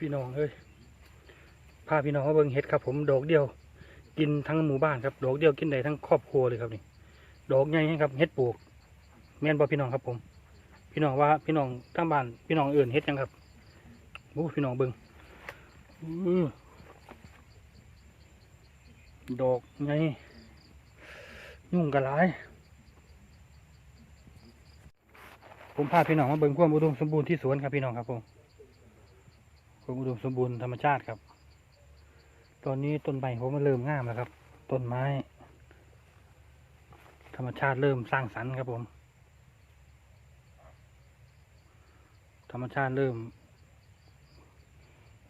พี่น้องเอ้ยพาพี่น้องมาเบิ่งเห็ดครับ ผมดอกเดียว กินทั้งหมู่บ้านครับดอกเดียวกินได้ทั้งครอบครัวเลยครับนี่ดอกใหญ่ครับเห็ดปลูกแม่นบ่พี่น้องครับผม พี่น้องว่าพี่น้องทางบ้านพี่น้องอื่นเห็ดยังครับโอ้พี่น้องเบิ่งดอกใหญ่ยุ่งกระไรผมพาพี่น้องมาเบิ่งความอุดมสมบูรณ์ที่สวนครับพี่น้องครับผม ความอุดมสมบูรณ์ธรรมชาติครับ ตอนนี้ต้นใบผมมันเริ่มงามแล้วครับ ต้นไม้ ธรรมชาติเริ่มสร้างสรรค์ครับผม ธรรมชาติเริ่ม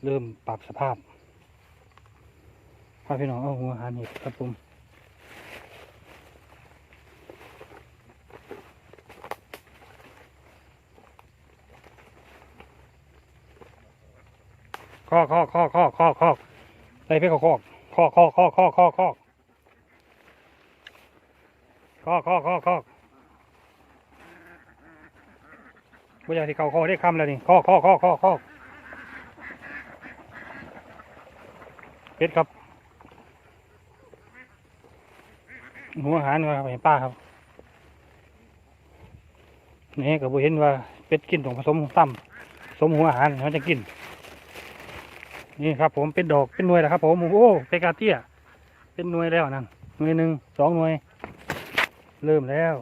เริ่มปรับสภาพพาพี่น้องเอาหัวหารเห็ดครับผม คอกคอกคอกคอกคอกคอกใส่เพชรคอกคอกคอกคอกคอกคอกคอกคอกคอกคอกคอกบ่อยาที่เขาคอได้คำแล้วนี่คอกคอกคอกคอกคอกเพชรครับหัวอาหารมาให้ป้าครับนี่ก็บ่เห็นว่าเป็ดกินของผสมซ้ำสมหัวอาหารมันจะกิน นี่ครับผมเป็นดอกเป็นหน่วยแล้วครับ ผมโอ้เปกาเตี้ย เป็นหน่วยแล้วนั่นหน่วยหนึ่งสองหน่วย เริ่มแล้ว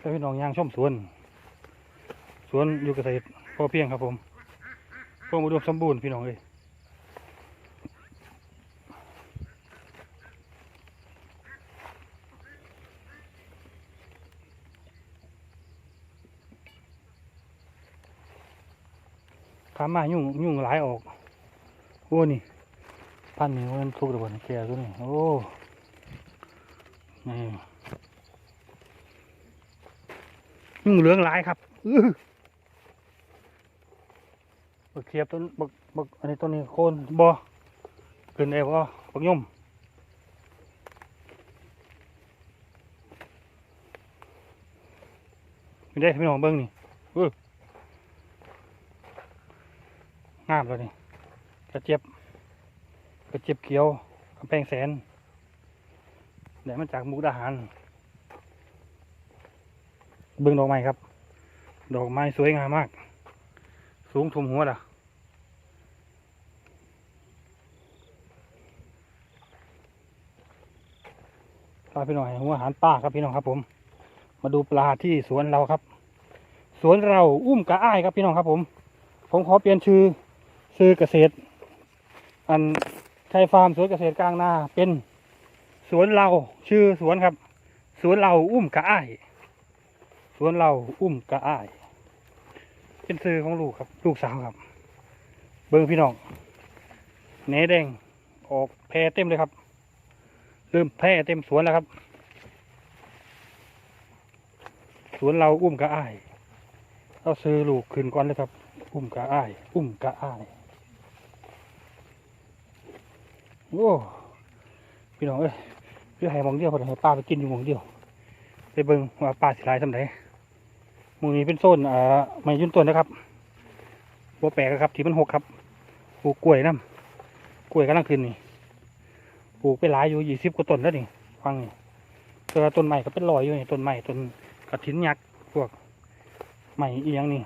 ถ้าพี่น้องยางชมสวน สวนอยู่เกษตรพอเพียงครับผมพวกอุดมสมบูรณ์พี่น้องเลย ขามายุ่งยุ่งหลายออก โอ้นี่พันนี่มันทุกข์ระเบิดแก่ตัวนี้โอ้นี่ยุ่งเหลืองหลายครับบักเขียบต้นบักบักอันนี้ต้นนี้โคนบ่ขึ้นได้บ่บักย่อมไม่ได้พี่น้องเบิ้งนี่อื้อ งามแล้วนี่กระเจี๊ยบกระเจี๊ยบเขียวกำแพงแสนได้มาจากมุกดาหาร เบิ่งดอกไม้ครับ ดอกไม้สวยงามมาก สูงทุมหัวล่ะพาพี่น้องห้หัวอาหารป้าครับพี่น้องครับผม มาดูปลาที่สวนเราครับ สวนเราอุ้มกระอ้ายครับพี่น้องครับผม ผมขอเปลี่ยนชื่อ ชื่อเกษตร อันไทยฟาร์มสวนเกษตรกลางนาเป็นสวนเราชื่อสวนครับ สวนเราอุ้มกระอ้ายสวนเราอุ้มกระอ้ายเป็นซื้อของลูกครับ ลูกสาวครับ เบิ้งพี่น้องแหนแดงออกแพรเต็มเลยครับเริ่มแพร่เต็มสวนแล้วครับ สวนเราอุ้มกระอ้ายเอาซื้อลูกขึ้นก่อนเลยครับ อุ้มกระอ้าย อุ้มกระอ้าย โอ้พี่น้องเอ้ยพี่ให้มองเดียวพอให้ป้าไปกินอยู่หมองเดียวไปเบิ่งว่าป้าสิหลายสำไหนมองนี้เป็นโซนอ่าไม้ยืนต้นนะครับบัวแปลกครับที่มันหกครับปลูกกล้วยน้ำกล้วยกำลังขึ้นนี่ปลูกไปหลายอยู่ยี่สิบกว่าต้นแล้วนี่ฟังนี่ตัวต้นใหม่ก็เป็นรอยอยู่นี่ต้นใหม่ต้นกระถินยักษ์พวกใหม่อียงนี่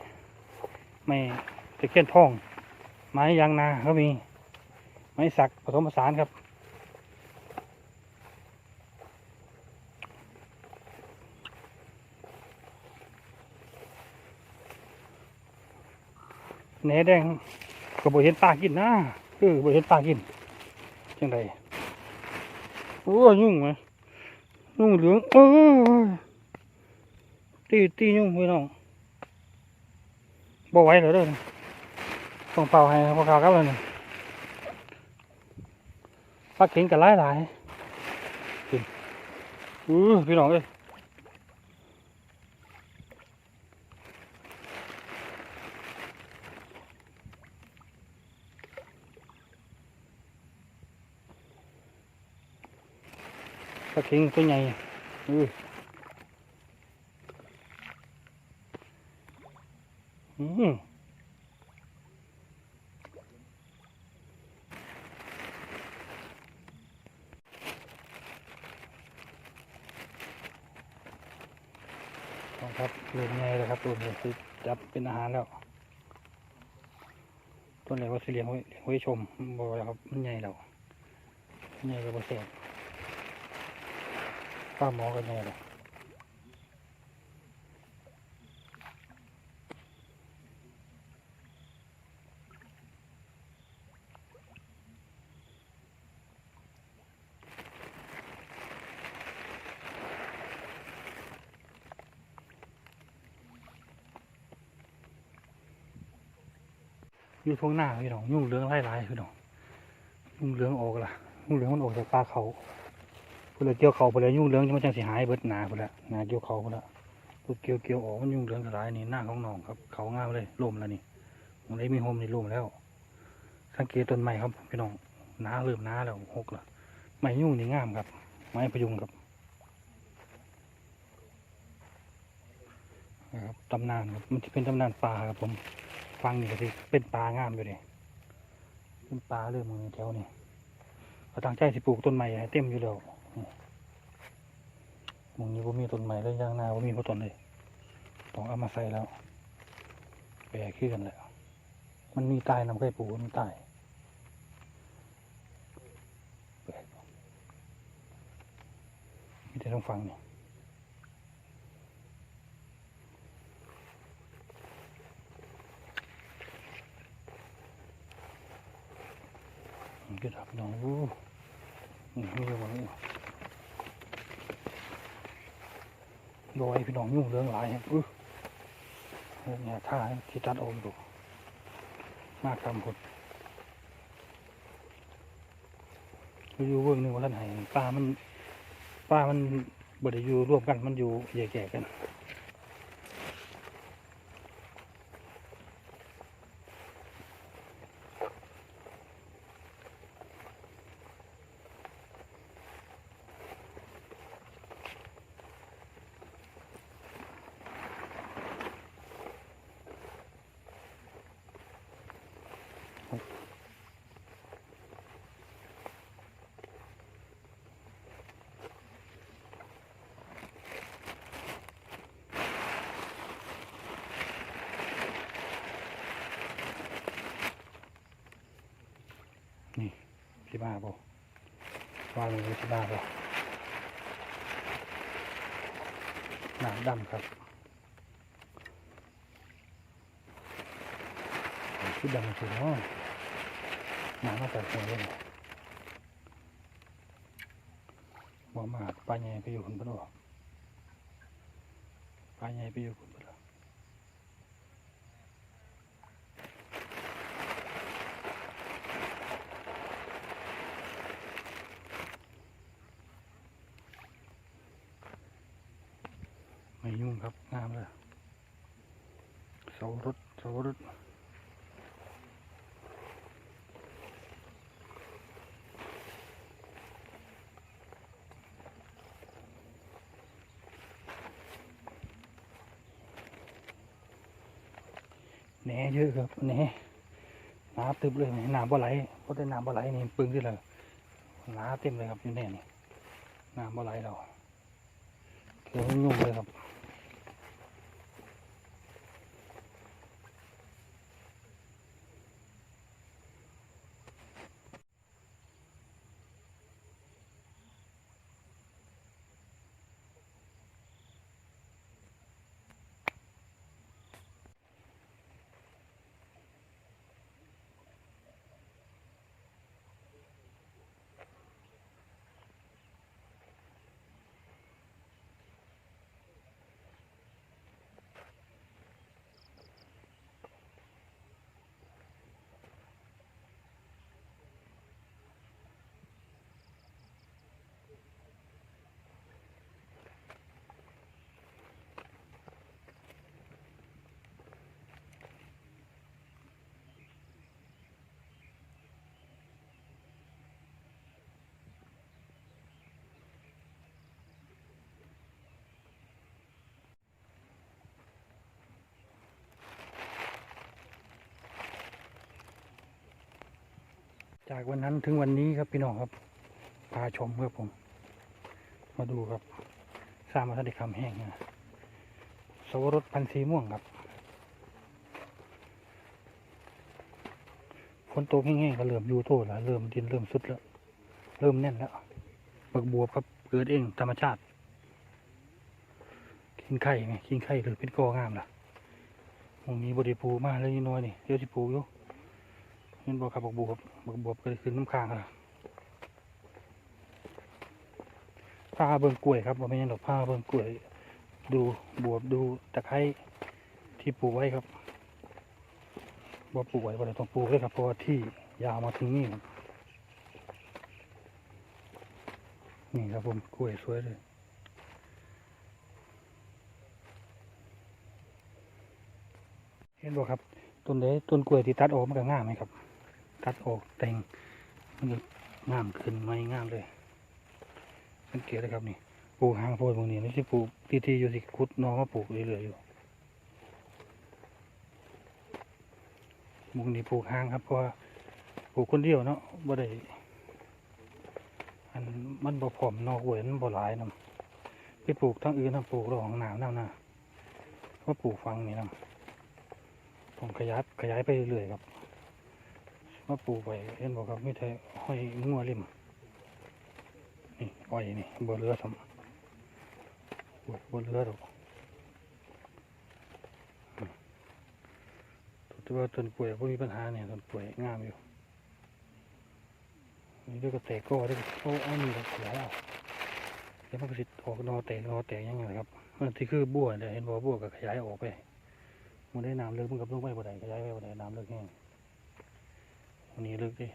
ไม่ตะเคียนทอง ไม้ยางนาก็มี ไม้สักผสมผสานครับแหนแดงก็บ่เห็นปลากินนะเออบ่เห็นปลากินจังไดโอ้ยุ่งไหมยุ่งเหลืองเออตีตียุ่งพี่น้องบ่ไหวแล้วเด้อต้องเป่าให้พวกเขาครับเลย ปลาเข็งกับหลายหลายอือพี่น้องเอ้ยปลาเข็งตัวใหญ่อือ ครับเริ่มไงแล้วครับตัวนี้คือจับเป็นอาหารแล้วต้นไหนว่าสิเลี้ยงไว้เลี้ยงไว้ชมบอกแล้วครับมันใหญ่แล้วใหญ่กว่าเสบป้าหมอกันใหญ่แล้ว อยู่ท้วงหน้าพี่น้องยุ่งเหลืองไล่ลายพี่น้องยุ่งเหลืองออกละยุ่งเหลืองมันออกจากปลาเขาเพื่อเกี่ยวเขาเพื่อยุ่งเหลืองจะมันจังสิหายเบิดหนาเพื่อหนาเกี่ยวเขาเพื่อตัวเกี่ยวเกี่ยวออกมันยุ่งเหลืองสลายนี่หน้าของน้องครับ เขางามเลยล่มแล้วนี่ตรงนี้มีโฮมนี่ล่มแล้วสังเกตต้นไม้ครับพี่น้องหนาเริ่มหนาแล้วหกละไม้ยุ่งนี่งามครับ ไม้พยุงครับนะครับตำนานครับมันจะเป็นตำนานปลาครับผม ฟังนี่ก็สิเป็นปลางามอยู่เลยเป็นปลาเรื่องมือแถวนี่เขาตั้งใจสิปลูกต้นไม้ให้เต็มอยู่แล้วมึงนี้ผมมีต้นไม้เลยย่างหน้าผมมีพอต้นเลยต้องเอามาใส่แล้วแปลขึ้นกันแล้วมันมีตายนำเคยปลูกมันตายมีแต่ต้องฟังนี่ Good up, no. Ooh. Mm, Here one. โดยพี่น้องยุ่งเรื่องหลายอื้เนี่ยท่าที่ตัดออกดูมากทำผลอยู่เบื้องหนึงว่าท่านไหนปลามันปลามันบไดอยู่ร่วมกันมันอยู่แยกๆกัน สิบ้าบ่ว่ามันสิบ้าบ่หนาดำครับชุดดำสุดเนาะหนามาแต่หัวเลยบ่มาปลาใหญ่ไปอยู่คนบ่ดอกปลาใหญ่ไปอยู่คน ไม่ยุ่งครับงามเลยเสารถเสารถแหนเยอะครับแหนน้ำตึบเลยน่น้ำบ่ไหลเพราะแต่น้ำบ่ไหลนี่ปึ้งขึ้นเลยน้ำเต็มเลยครับอยู่แน่นี่น้ำบ่ไหลเราเขียวยุ่งเลยครับ จากวันนั้นถึงวันนี้ครับพี่น้องครับ พาชมครับผม มาดูครับสร้างมาทันได้คำแห้งนะสวรสพันธุ์สีม่วงครับฝนตกแห้งๆก็เริ่มยูโตแล้วเริ่มดินเริ่มสุดแล้ว เริ่มแน่นแล้วบักบวบครับเกิดเองธรรมชาติ กินไข่ไงกินไข่หรือเป็นกองามล่ะมองนี้บไดิปูมาเลยน้อยนี่เดี๋ยวที่ปูอยู่ เห็นบอกครับบักบวบบักบวบเกิดขึ้นน้ำค้างค่ะผ้าเบิ่งกล้วยครับว่าไม่ใช่ดอกผ้าเบิ่งกล้วย ดูบวบดูตะไคร้ที่ปลูกไว้ครับบ่ปลูกไว้บ่ได้ต้องปลูกเลยครับเพราะว่าที่ยาวมาถึงนี่ครับนี่ครับผมกล้วยสวยเลยเห็นบ่ครับต้นเดต้นกล้วยที่ตัดออกมันก็ง่ามไหมครับ ตัดออกแต่งมันก็งามขึ้นไม่งามเลยสังเกตเลยครับนี่ปลูกหางโพดพวกนี้นี่สิปลูกที่ที่อยู่สิคุดน้องมาปลูกเรื่อยๆอยู่มุงนี้ปลูกหางครับเพราะว่าปลูกคนเดียวเนาะบ่ได้อันมันบ่พร้อมนอกเวยมันบ่หลายนำไปปลูกทั้งอื่นทั้งปลูกรองหนาวนำนะว่าปลูกฟังนี่นำผมขยายขยายไปเรื่อยๆครับ ว่าปลูกไปเห็นบอกครับไม่ใช่ห้อยงัวริมนี่อ้อยนี่บ่เหลือทำบ่เหลือดอกอืมแต่ว่าต้นกล้วยบ่มีปัญหาเนี่ยต้นกล้วยงามอยู่นี่ด้วยก็แตกก็ด้วยโอ้อันนี้ก็ขยายออกเดี๋ยวมันก็สิออกนอแตกนอแตกยังไงครับมันที่คือบัวเดี๋ยเห็นบัวบัวก็ขยายออกไปมันได้น้ำเลิกมันกับลงไปบ่ได้ขยายไปบ่ได้น้ำเลิกแห้ง होने लगे